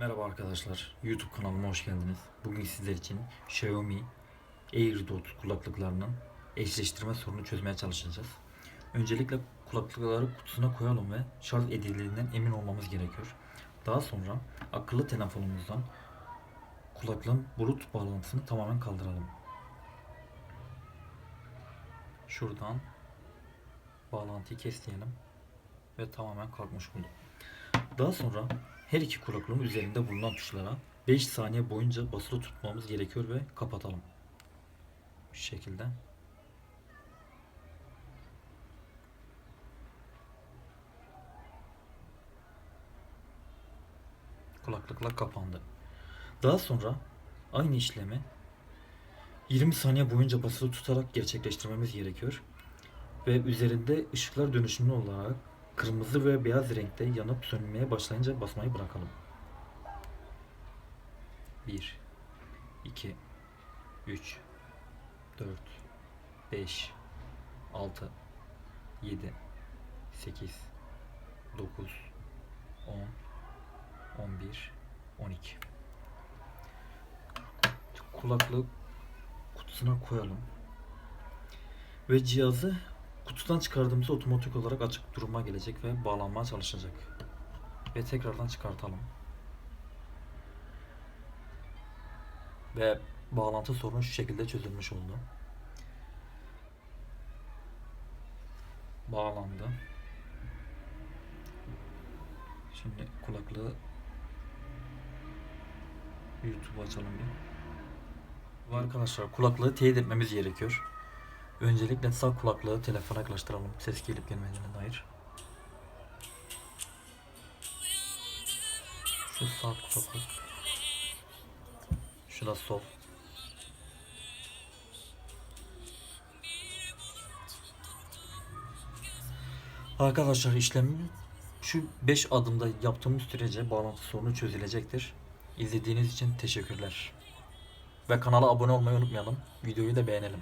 arkadaşlar. YouTube kanalıma hoş geldiniz. Bugün sizler için Xiaomi AirDot kulaklıklarının eşleştirme sorunu çözmeye çalışacağız. Öncelikle kulaklıkları kutusuna koyalım ve şarj edildiğinden emin olmamız gerekiyor. Daha sonra akıllı telefonumuzdan kulaklığın bulut bağlantısını tamamen kaldıralım. Şuradan bağlantıyı kes diyelim ve tamamen kalkmış bulduk. Daha sonra her iki kulaklığın üzerinde bulunan tuşlara 5 saniye boyunca basılı tutmamız gerekiyor ve kapatalım. Şu şekilde. Kulaklıklar kapandı. Daha sonra aynı işlemi 20 saniye boyunca basılı tutarak gerçekleştirmemiz gerekiyor. Ve üzerinde ışıklar dönüşümlü olarak kırmızı ve beyaz renkte yanıp sönmeye başlayınca basmayı bırakalım. 1 2 3 4 5 6 7 8 9 10 11 12 Kulaklığı kutusuna koyalım. Ve cihazı kutudan çıkardığımızda otomatik olarak açık duruma gelecek ve bağlanmaya çalışacak. Ve tekrardan çıkartalım. Ve bağlantı sorunu şu şekilde çözülmüş oldu. Bağlandı. Şimdi kulaklığı YouTube açalım bir. Arkadaşlar kulaklığı teyit etmemiz gerekiyor. Öncelikle sağ kulaklığı telefona yaklaştıralım. Ses gelip gelmediğine dair. Şu sağ kulaklık. Şu da sol. Arkadaşlar işlemi şu 5 adımda yaptığımız sürece bağlantı sorunu çözülecektir. İzlediğiniz için teşekkürler. Ve kanala abone olmayı unutmayalım. Videoyu da beğenelim.